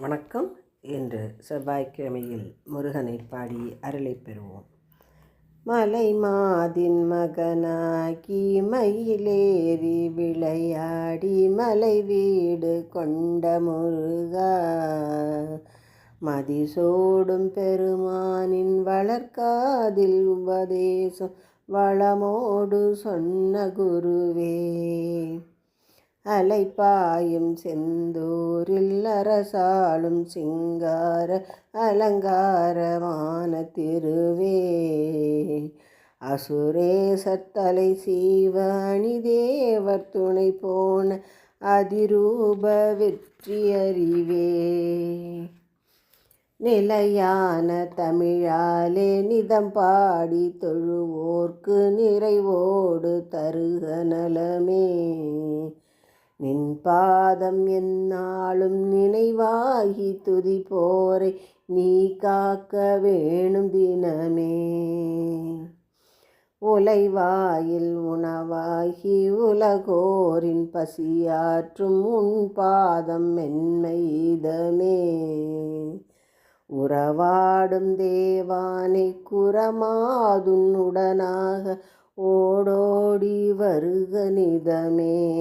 வணக்கம். என்று செவ்வாய்க்கிழமையில் முருகனை பாடி அருளை பெறுவோம். மலை மாதின் மகனாகி மயிலேறி விளையாடி மலை வீடு கொண்ட முருகா. மதிசோடும் பெருமானின் வளர்க்காதில் உபதேசம் வளமோடு சொன்ன குருவே. அலைப்பாயும் செந்தூரில் அரசாளும் சிங்கார அலங்காரமான திருவே. அசுரேசர் தலை சீவாணி தேவர் துணை போன அதிரூப வெற்றி அறிவே நிலையான தமிழாலே நிதம் பாடி தொழுவோர்க்கு நிறைவோடு தருக நலமே. நின் பாதம் என்னாலும் நினைவாகி துதி போரை நீ காக்க வேணும் தினமே. உலைவாயில் உணவாகி உலகோரின் பசியாற்றும் உன் பாதம் மென்மைதமே உறவாடும் தேவானை குரமாதுன்னுடனாக ஓடோடி வருக நிதமே.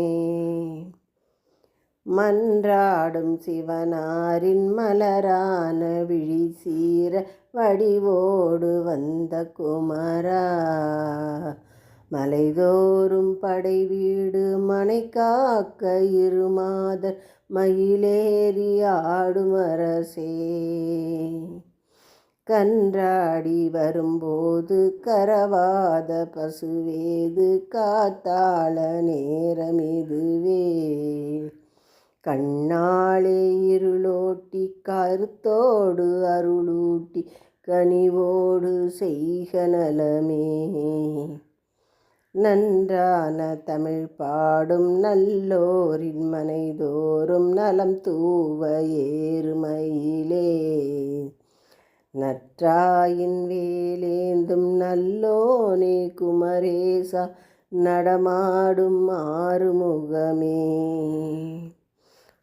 மன்றாடும் சிவனாரின் மலரான விழி சீர வடிவோடு வந்த குமரா. மலைதோறும் படை வீடு மனை காக்க இருமாதர் மயிலேறி ஆடுமரசே. கன்றாடி வரும்போது கரவாத பசுவேது காத்தாள நேரமிதுவே கண்ணாளே இருளோட்டி கருத்தோடு அருளூட்டி கனிவோடு செய்க நலமே. நன்றான தமிழ் பாடும் நல்லோரின் மனைதோறும் நலம் தூவ ஏறுமையிலே. நற்றாயின் வேலேந்தும் நல்லோனே குமரேசா நடமாடும் ஆறுமுகமே.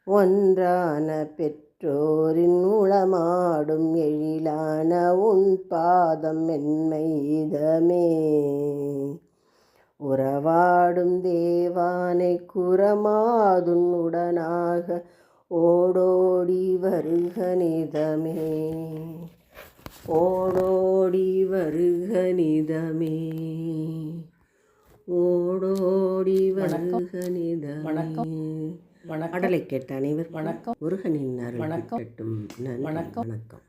ஒன்றான பெற்றோரின் உளமாடும் எழிலான உன் பாதம் மென்மைதமே உறவாடும் தேவானை குரமாதுன் உடனாக ஓடோடி வருக நிதமே. ஓடோடி வருக நிதமே ஓடோடி வருக நிதமே வணக்கம். பாடலை கேட்ட அனைவர் வணக்கம். முருகனின் அருள் வணக்கம். வணக்கம். வணக்கம்